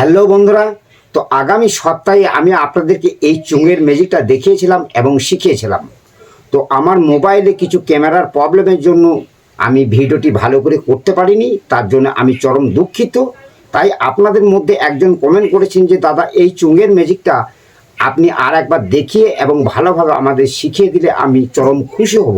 Hello বন্ধুরা, তো আগামী সপ্তাহে আমি আপনাদেরকে এই চুঙের ম্যাজিকটা দেখিয়েছিলাম এবং শিখিয়েছিলাম। তো আমার মোবাইলে কিছু ক্যামেরার প্রবলেমের জন্য আমি ভিডিওটি ভালো করে করতে পারিনি, তার জন্য আমি চরম দুঃখিত। তাই আপনাদের মধ্যে একজন কমেন্ট করেছেন যে, দাদা, এই চুঙের ম্যাজিকটা আপনি আর একবার দেখিয়ে এবং ভালোভাবে আমাদের শিখিয়ে দিলে আমি চরম খুশি হব।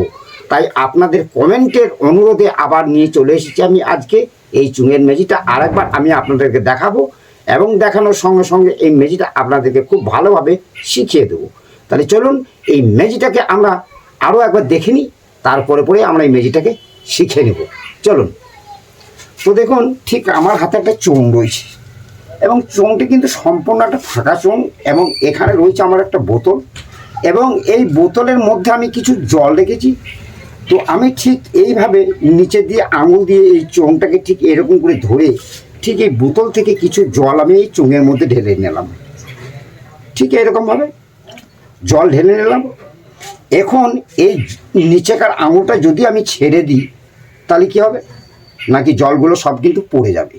তাই আপনাদের কমেন্টের অনুরোধে আবার নিয়ে চলে এসেছি আমি আজকে। এই চুঙের ম্যাজিকটা আর একবার আমি আপনাদেরকে দেখাবো। এবং দেখানোর সঙ্গে সঙ্গে এই মেজিটা আপনাদেরকে খুব ভালোভাবে শিখিয়ে দেবো। তাহলে চলুন, এই মেজিটাকে আমরা আরও একবার দেখে নিই, তারপরে পরে আমরা এই মেজিটাকে শিখে নেব। চলুন। তো দেখুন, ঠিক আমার হাতে একটা চোঙ রয়েছে। এবং চোঙটি কিন্তু সম্পূর্ণ একটা ফাঁকা চোঙ এবং এখানে রয়েছে আমার একটা বোতল। এবং এই বোতলের মধ্যে আমি কিছু জল রেখেছি। তো আমি ঠিক এইভাবে নিচে দিয়ে আঙুল দিয়ে এই চোঙটাকে ঠিক এরকম করে ধরে ঠিক এই বোতল থেকে কিছু জল আমি এই চুঙের মধ্যে ঢেলে নিলাম। ঠিক এরকমভাবে জল ঢেলে নিলাম। এখন এই নিচেকার আঙুলটা যদি আমি ছেড়ে দিই, তাহলে কি হবে? নাকি জলগুলো সব কিন্তু পড়ে যাবে।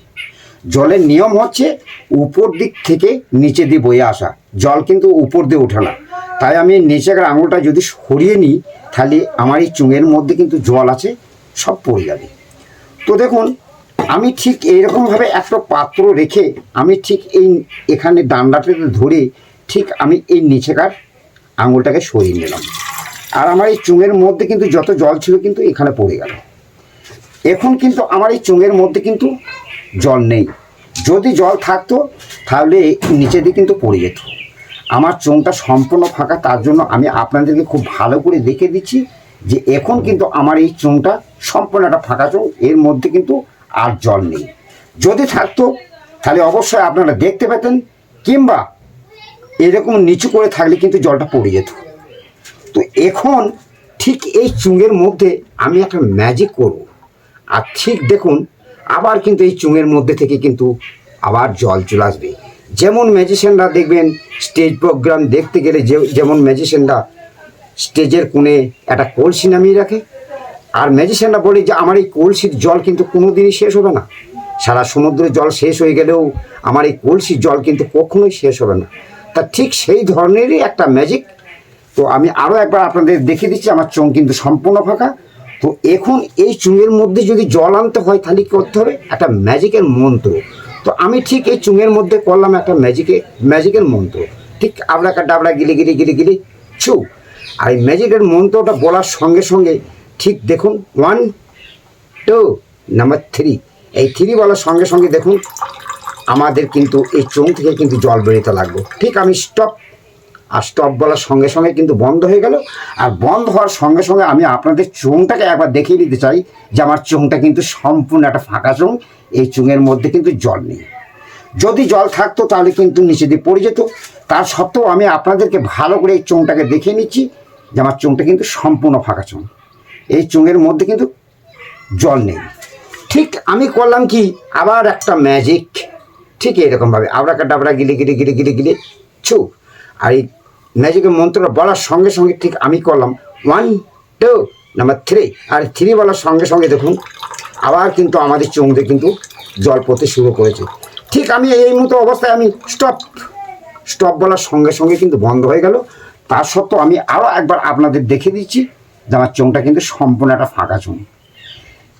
জলের নিয়ম হচ্ছে উপর দিক থেকে নিচে দিয়ে বয়ে আসা। জল কিন্তু উপর দিয়ে ওঠে না। তাই আমি নিচেকার আঙুলটা যদি সরিয়ে নিই, তাহলে আমার এই চুঙের মধ্যে কিন্তু জল আছে, সব পড়ে যাবে। তো দেখুন আমি ঠিক এইরকমভাবে একটা পাত্র রেখে আমি ঠিক এই এখানে ডান্ডাটাতে ধরে ঠিক আমি এই নিচেকার আঙুলটাকে সরিয়ে নিলাম। আর আমার এই চুঙের মধ্যে কিন্তু যত জল ছিল কিন্তু এখানে পড়ে গেল। এখন কিন্তু আমার এই চুঙের মধ্যে কিন্তু জল নেই। যদি জল থাকতো তাহলে নিচে দিয়ে কিন্তু পড়ে যেত। আমার চোঙটা সম্পূর্ণ ফাঁকা, তার জন্য আমি আপনাদেরকে খুব ভালো করে দেখে দিচ্ছি যে এখন কিন্তু আমার এই চোঙটা সম্পূর্ণ একটা ফাঁকা চোঙ। এর মধ্যে কিন্তু আর জল নেই। যদি থাকতো, তাহলে অবশ্যই আপনারা দেখতে পেতেন, কিংবা এরকম নিচু করে থাকলে কিন্তু জলটা পড়ে যেত। তো এখন ঠিক এই চুঙের মধ্যে আমি একটা ম্যাজিক করব। আর ঠিক দেখুন, আবার কিন্তু এই চুঙের মধ্যে থেকে কিন্তু আবার জল চলে আসবে। যেমন ম্যাজিশিয়ানরা দেখবেন স্টেজ প্রোগ্রাম দেখতে গেলে যে, যেমন ম্যাজিশিয়ানরা স্টেজের কোণে একটা কলসি নামিয়ে রাখে আর ম্যাজিশিয়ানরা বলে যে, আমার এই কলসির জল কিন্তু কোনো দিনই শেষ হবে না। সারা সমুদ্রের জল শেষ হয়ে গেলেও আমার এই কলসির জল কিন্তু কখনোই শেষ হবে না। তা ঠিক সেই ধরনেরই একটা ম্যাজিক তো আমি আরও একবার আপনাদের দেখিয়ে দিচ্ছি, আমার চোঙ কিন্তু সম্পূর্ণ ফাঁকা। তো এখন এই চুঙের মধ্যে যদি জল আনতে হয়, তাহলে করতে হবে? একটা ম্যাজিকের মন্ত্র। তো আমি ঠিক এই চুঙের মধ্যে করলাম একটা ম্যাজিকে ম্যাজিকের মন্ত্র। ঠিক আবড়াকা ডাবড়া গিলে গিলি গিলে গিলে, ছু। আর এই ম্যাজিকের মন্ত্রটা বলার সঙ্গে সঙ্গে ঠিক দেখুন ওয়ান টু নাম্বার থ্রি এই থ্রি বলার সঙ্গে সঙ্গে দেখুন, আমাদের কিন্তু এই চোঙ থেকে কিন্তু জল বেরোতে লাগল। ঠিক আমি স্টপ আর স্টপ বলার সঙ্গে সঙ্গে কিন্তু বন্ধ হয়ে গেল। আর বন্ধ হওয়ার সঙ্গে সঙ্গে আমি আপনাদের চোঙটাকে একবার দেখিয়ে দিতে চাই যে আমার চোঙটা কিন্তু সম্পূর্ণ একটা ফাঁকা চোঙ, এই চোঙের মধ্যে কিন্তু জল নেই। যদি জল থাকতো তাহলে কিন্তু নিচে দিয়ে পড়ে যেত। তার সত্ত্বেও আমি আপনাদেরকে ভালো করে এই চোঙটাকে দেখিয়ে নিচ্ছি যে আমার চোঙটা কিন্তু সম্পূর্ণ ফাঁকা চোঙ। এই চোঙের মধ্যে কিন্তু জল নেই। ঠিক আমি করলাম কি? আবার একটা ম্যাজিক ঠিক এরকমভাবে আবড়াকা ডাবড়া গিলে গিলে গিলে গিলে গিলে ছু। আর এই ম্যাজিকের মন্ত্রটা বলার সঙ্গে সঙ্গে ঠিক আমি করলাম ওয়ান টু নাম্বার থ্রি আর থ্রি বলার সঙ্গে সঙ্গে দেখুন, আবার কিন্তু আমাদের চোঙতে কিন্তু জল পড়তে শুরু করেছে। ঠিক আমি এই মতো অবস্থায় আমি স্টপ স্টপ বলার সঙ্গে সঙ্গে কিন্তু বন্ধ হয়ে গেল। তার সত্ত্বেও আমি আরও একবার আপনাদের দেখে দিচ্ছি। যে আমার চোঙটা কিন্তু সম্পূর্ণ একটা ফাঁকা চোঙ।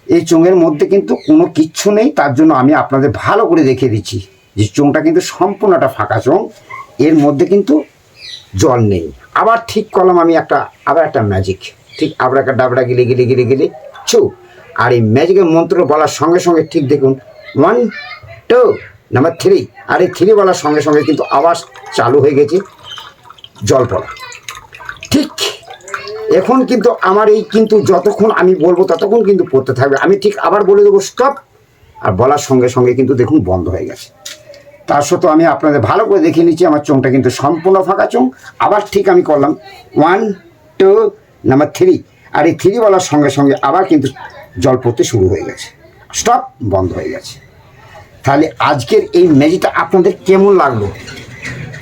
এই চোঙের মধ্যে কিন্তু কোনো কিচ্ছু নেই, তার জন্য আমি আপনাদের ভালো করে দেখিয়ে দিচ্ছি যে চোঙটা কিন্তু সম্পূর্ণ একটা ফাঁকা চোঙ, এর মধ্যে কিন্তু জল নেই। আবার ঠিক করলাম আমি একটা, আবার একটা ম্যাজিক ঠিক আবড়াকা ডাবড়া গিলে গিলে গিলে গিলে, ছু, আর এই ম্যাজিকের মন্ত্র বলার সঙ্গে সঙ্গে ঠিক দেখুন ওয়ান টু নাম্বার থ্রি আর এই থ্রি বলার সঙ্গে সঙ্গে কিন্তু আবার চালু হয়ে গেছে, জল পড়া। এখন কিন্তু আমার এই কিন্তু যতক্ষণ আমি বলব ততক্ষণ কিন্তু পড়তে থাকবে। আমি ঠিক আবার বলে দেবো, স্টপ! আর বলার সঙ্গে সঙ্গে কিন্তু দেখুন বন্ধ হয়ে গেছে। তার সত্ত্বেও আমি আপনাদের ভালো করে দেখে নিচ্ছি, আমার চোঙটা কিন্তু সম্পূর্ণ ফাঁকা চোঙ। আবার ঠিক আমি করলাম, ওয়ান, টু, নাম্বার থ্রি। আর এই থ্রি বলার সঙ্গে সঙ্গে আবার কিন্তু জল পড়তে শুরু হয়ে গেছে। স্টপ, বন্ধ হয়ে গেছে। তাহলে আজকের এই ম্যাজিকটা আপনাদের কেমন লাগল?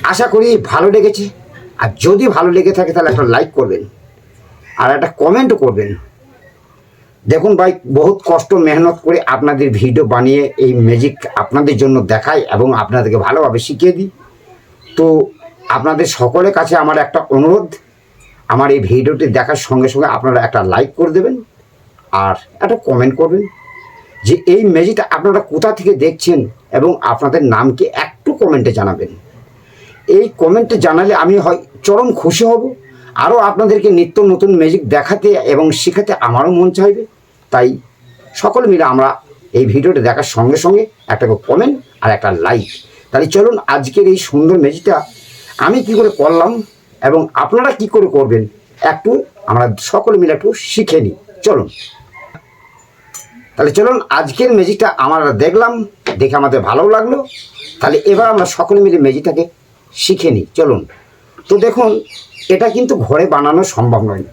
আশা করি ভালো লেগেছে। আর যদি ভালো লেগে থাকে তাহলে একটা লাইক করবেন। আর একটা কমেন্টও করবেন। দেখুন ভাই, বহুত কষ্ট, মেহনত করে আপনাদের ভিডিও বানিয়ে এই ম্যাজিক আপনাদের জন্য দেখাই এবং আপনাদেরকে ভালোভাবে শিখিয়ে দিই। তো আপনাদের সকলের কাছে আমার একটা অনুরোধ, আমার এই ভিডিওটি দেখার সঙ্গে সঙ্গে আপনারা একটা লাইক করে দেবেন আর একটা কমেন্ট করবেন যে এই ম্যাজিকটা আপনারা কোথা থেকে দেখছেন এবং আপনাদের নামকে একটু কমেন্টে জানাবেন। এই কমেন্টে জানালে আমি হয় চরম খুশি হব। আরও আপনাদেরকে নিত্য নতুন ম্যাজিক দেখাতে এবং শেখাতে আমারও মন চাইবে। তাই সকলে মিলে আমরা এই ভিডিওটা দেখার সঙ্গে সঙ্গে একটা কমেন্ট আর একটা লাইক তাহলে চলুন আজকের এই সুন্দর ম্যাজিকটা আমি কি করে করলাম এবং আপনারা কি করে করবেন একটু আমরা সকলে মিলে একটু শিখে নিই। চলুন। তাহলে চলুন আজকের ম্যাজিকটা আমরা দেখলাম, দেখে আমাদের ভালো লাগল। তাহলে এবার আমরা সকলে মিলে ম্যাজিকটাকে শিখে নিই। চলুন। তো দেখুন এটা কিন্তু ঘরে বানানো সম্ভব নয়।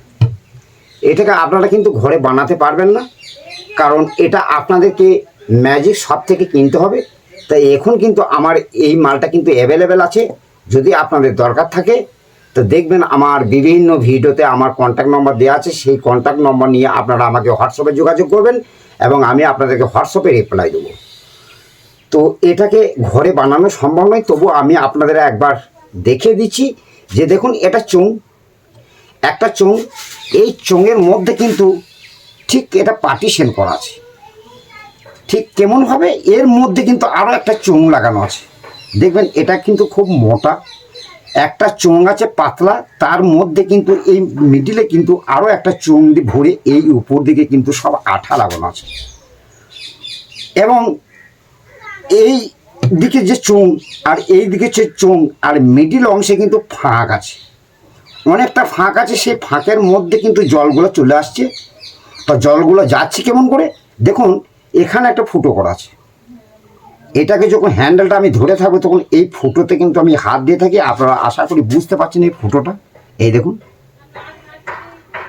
এটাকে আপনারা কিন্তু ঘরে বানাতে পারবেন না, কারণ এটা আপনাদেরকে ম্যাজিক শপ থেকে কিনতে হবে। তাই এখন কিন্তু আমার এই মালটা কিন্তু অ্যাভেলেবেল আছে। যদি আপনাদের দরকার থাকে, তো দেখবেন আমার বিভিন্ন ভিডিওতে আমার কন্ট্যাক্ট নম্বর দেওয়া আছে। সেই কন্ট্যাক্ট নম্বর নিয়ে আপনারা আমাকে হোয়াটসঅ্যাপে যোগাযোগ করবেন এবং আমি আপনাদেরকে হোয়াটসঅ্যাপে রিপ্লাই দেবো। তো এটাকে ঘরে বানানো সম্ভব নয় তবু আমি আপনাদের একবার দেখে দিচ্ছি। যে দেখুন, এটা চোং একটা চোং এই চোঙের মধ্যে কিন্তু ঠিক এটা পার্টিশন করা আছে। ঠিক কেমনভাবে এর মধ্যে কিন্তু আরও একটা চোং লাগানো আছে। দেখবেন, এটা কিন্তু খুব মোটা। একটা চোং আছে পাতলা, তার মধ্যে কিন্তু এই মিডিলে কিন্তু আরও একটা চোং দিয়ে ভরে এই উপর দিকে কিন্তু সব আঠা লাগানো আছে। এবং এই দিকে যে চোং আর এই দিকে যে চোং আর মিডিল অংশে কিন্তু ফাঁক আছে। অনেকটা ফাঁক আছে, সেই ফাঁকের মধ্যে কিন্তু জলগুলো চলে আসছে। তো জলগুলো যাচ্ছে কেমন করে? দেখুন, এখানে একটা ফুটো করা আছে। এটাকে যখন হ্যান্ডেলটা আমি ধরে থাকব, তখন এই ফুটোতে কিন্তু আমি হাত দিয়ে থাকি। আপনারা আশা করি বুঝতে পারছেন এই ফুটোটা। এই দেখুন।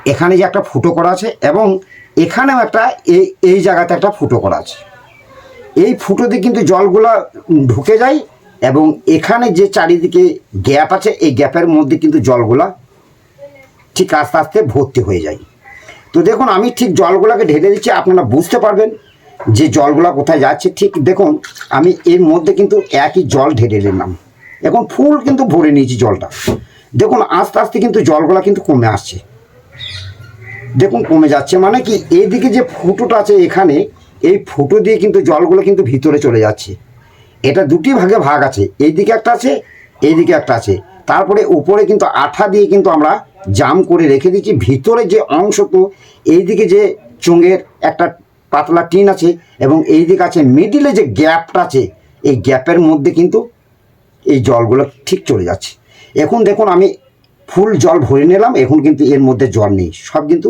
এখানে যে একটা ফুটো করা আছে, এবং এখানেও একটা এই এই জায়গাতে একটা ফুটো করা আছে। এই ফুটোতে কিন্তু জলগুলা ঢুকে যায় এবং এখানে যে চারিদিকে গ্যাপ আছে, এই গ্যাপের মধ্যে কিন্তু জলগুলা ঠিক আস্তে আস্তে ভর্তি হয়ে যায়। তো দেখুন, আমি ঠিক জলগুলাকে ঢেলে দিচ্ছি, আপনারা বুঝতে পারবেন যে জলগুলা কোথায় যাচ্ছে। ঠিক দেখুন, আমি এর মধ্যে কিন্তু একই জল ঢেলে নিলাম। এখন ফুল কিন্তু ভরে নিয়েছি জলটা। দেখুন, আস্তে আস্তে কিন্তু জলগুলা কিন্তু কমে আসছে। দেখুন, কমে যাচ্ছে মানে কি? এইদিকে যে ফুটোটা আছে এখানে এই ফুটো দিয়ে কিন্তু জলগুলো কিন্তু ভিতরে চলে যাচ্ছে। এটা দুটি ভাগে ভাগ আছে। এইদিকে একটা আছে, এইদিকে একটা আছে। তারপরে উপরে কিন্তু আঠা দিয়ে কিন্তু আমরা জাম করে রেখে দিচ্ছি। ভিতরে যে অংশ তো এইদিকে যে চুঙ্গের একটা পাতলা টিন আছে এবং এই এইদিকে আছে মিডিলে যে গ্যাপটা আছে, এই গ্যাপের মধ্যে কিন্তু এই জলগুলো ঠিক চলে যাচ্ছে। এখন দেখুন আমি ফুল জল ভরে নিলাম, এখন কিন্তু এর মধ্যে জল নেই। সব কিন্তু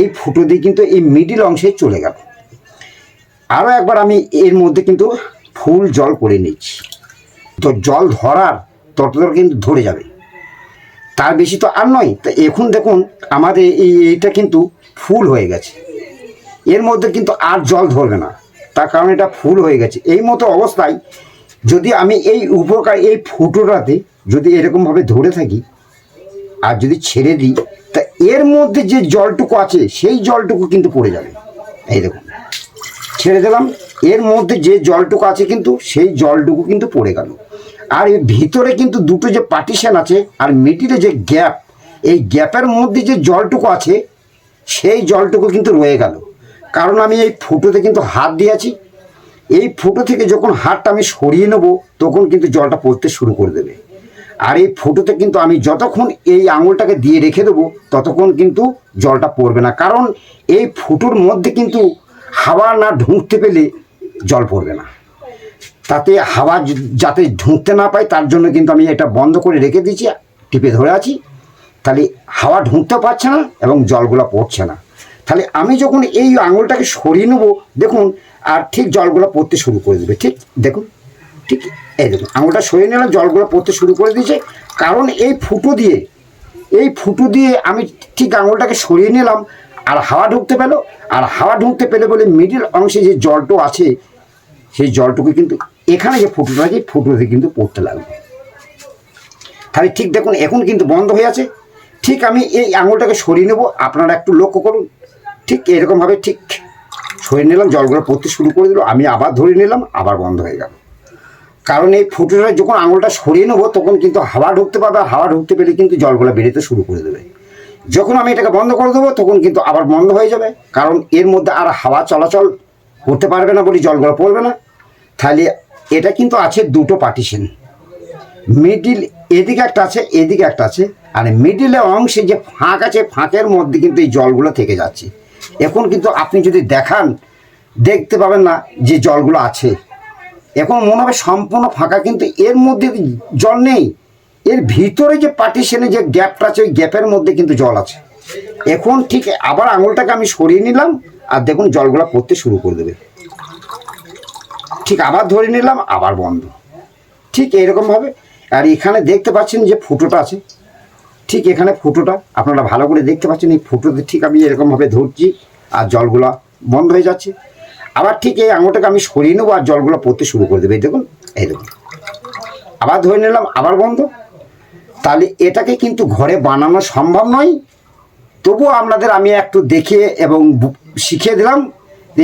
এই ফুটো দিয়ে কিন্তু এই মিডিল অংশে চলে গেল। আরও একবার আমি এর মধ্যে কিন্তু ফুল জল করে নিচ্ছি। তো জল ধরার ততদূর কিন্তু ধরে যাবে। তার বেশি তো আর নয়, তা এখন দেখুন আমাদের এই এইটা কিন্তু ফুল হয়ে গেছে। এর মধ্যে কিন্তু আর জল ধরবে না, তার কারণ এটা ফুল হয়ে গেছে। এই মতো অবস্থায় যদি আমি এই উপকার, এই ফুটোটাতে যদি এরকমভাবে ধরে থাকি আর যদি ছেড়ে দিই, তা এর মধ্যে যে জলটুকু আছে, সেই জলটুকু কিন্তু পড়ে যাবে। এই দেখুন। ছেড়ে দিলাম। এর মধ্যে যে জলটুকু আছে কিন্তু, সেই জলটুকু কিন্তু পড়ে গেল। আর এর ভিতরে কিন্তু দুটো যে পার্টিশন আছে আর মিডিলে যে গ্যাপ এই গ্যাপের মধ্যে যে জলটুকু আছে, সেই জলটুকু কিন্তু রয়ে গেল। কারণ আমি এই ফুটোতে কিন্তু হাত দিয়েছি। এই ফুটো থেকে যখন হাতটা আমি সরিয়ে নেব, তখন কিন্তু জলটা পড়তে শুরু করে দেবে। আর এই ফুটোতে কিন্তু আমি যতক্ষণ এই আঙুলটাকে দিয়ে রেখে দেবো, ততক্ষণ কিন্তু জলটা পড়বে না। কারণ এই ফুটোর মধ্যে কিন্তু হাওয়া না ঢুকতে পেলে জল পড়বে না। তাতে হাওয়া যাতে ঢুকতে না পায়, তার জন্য কিন্তু আমি এটা বন্ধ করে রেখে দিয়েছি, টিপে ধরে আছি। তাহলে হাওয়া ঢুকতে পারছে না এবং জলগুলো পড়ছে না। তাহলে আমি যখন এই আঙুলটাকে সরিয়ে নেব, দেখুন, আর ঠিক জলগুলো পড়তে শুরু করে দেবে, ঠিক? দেখুন, ঠিক এই দেখুন, আঙুলটা সরিয়ে নিলাম, জলগুলো পড়তে শুরু করে দিয়েছে। কারণ এই ফুটো দিয়ে, এই ফুটো দিয়ে আমি ঠিক আঙুলটাকে সরিয়ে নিলাম আর হাওয়া ঢুকতে পেল, আর হাওয়া ঢুকতে পেলে বলে মিডিল অংশে যে জলটো আছে, সেই জলটুকু কিন্তু এখানে যে ফুটোটা আছে ফুটোতে কিন্তু পড়তে লাগবে। তাহলে ঠিক দেখুন, এখন কিন্তু বন্ধ হয়ে আছে। ঠিক আমি এই আঙুলটাকে সরিয়ে নেব, আপনারা একটু লক্ষ্য করুন। ঠিক এরকমভাবে ঠিক সরিয়ে নিলাম, জলগুলো পড়তে শুরু করে দিল, আমি আবার ধরে নিলাম, আবার বন্ধ হয়ে গেল। কারণ এই ফুটোটা যখন আঙুলটা সরিয়ে নেব, তখন কিন্তু হাওয়া ঢুকতে পারবে হাওয়া ঢুকতে পেলে কিন্তু জলগুলো বেরোতে শুরু করে দেবে। যখন আমি এটাকে বন্ধ করে দেবো, তখন কিন্তু আবার বন্ধ হয়ে যাবে। কারণ এর মধ্যে আর হাওয়া চলাচল করতে পারবে না বলি জলগুলো পড়বে না। তাহলে এটা কিন্তু আছে দুটো পার্টিশন মিডিল এদিকে একটা আছে, এদিকে একটা আছে। আর মিডিলের অংশে যে ফাঁক আছে, ফাঁকের মধ্যে কিন্তু এই জলগুলো থেকে যাচ্ছে। এখন কিন্তু আপনি যদি দেখান, দেখতে পাবেন না যে জলগুলো আছে। এখন মনে হবে সম্পূর্ণ ফাঁকা, কিন্তু এর মধ্যে জল নেই। এর ভিতরে যে পার্টিশনে যে গ্যাপটা আছে, ওই গ্যাপের মধ্যে কিন্তু জল আছে। এখন ঠিক আবার আঙুলটাকে আমি সরিয়ে নিলাম, আর দেখুন জলগুলো পড়তে শুরু করে দেবে। ঠিক আবার ধরে নিলাম, আবার বন্ধ। ঠিক এরকমভাবে আর এখানে দেখতে পাচ্ছেন যে ফুটোটা আছে। ঠিক এখানে ফুটোটা, আপনারা ভালো করে দেখতে পাচ্ছেন, এই ফুটোতে ঠিক আমি এরকমভাবে ধরছি, আর জলগুলো বন্ধ হয়ে যাচ্ছে। আবার ঠিক এই আঙুলটাকে আমি সরিয়ে নেব, আর জলগুলো পড়তে শুরু করে দেবে। দেখুন, এই দেখুন। আবার ধরে নিলাম, আবার বন্ধ। তাহলে এটাকে কিন্তু ঘরে বানানো সম্ভব নয়। তবুও আপনাদের আমি একটু দেখে এবং শিখিয়ে দিলাম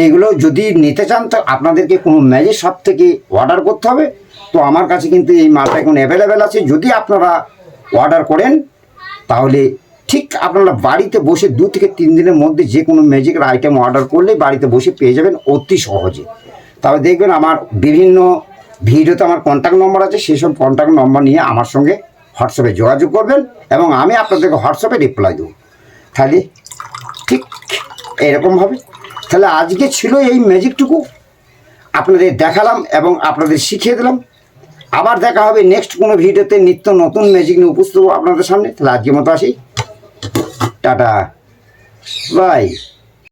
এগুলো যদি নিতে চান, তো আপনাদেরকে কোনো ম্যাজিক শপ থেকে অর্ডার করতে হবে। তো আমার কাছে কিন্তু এই মালটা এখন অ্যাভেলেবেল আছে। যদি আপনারা অর্ডার করেন, তাহলে ঠিক আপনারা বাড়িতে বসে দু থেকে তিন দিনের মধ্যে যে কোনো ম্যাজিকের আইটেম অর্ডার করলে বাড়িতে বসে পেয়ে যাবেন অতি সহজে। তবে দেখবেন আমার বিভিন্ন ভিডিওতে আমার কন্ট্যাক্ট নম্বর আছে। সেসব কন্ট্যাক্ট নম্বর নিয়ে আমার সঙ্গে হোয়াটসঅ্যাপে যোগাযোগ করবেন এবং আমি আপনাদেরকে হোয়াটসঅ্যাপে রিপ্লাই দেবো। তাহলে ঠিক এরকমভাবে তাহলে আজকে ছিল এই ম্যাজিকটুকু আপনাদের দেখালাম এবং আপনাদের শিখিয়ে দিলাম। আবার দেখা হবে নেক্সট কোনো ভিডিওতে নিত্য নতুন ম্যাজিক নিয়ে উপস্থিত হব আপনাদের সামনে। তাহলে আজকের মতো আসি। টাটা। বাই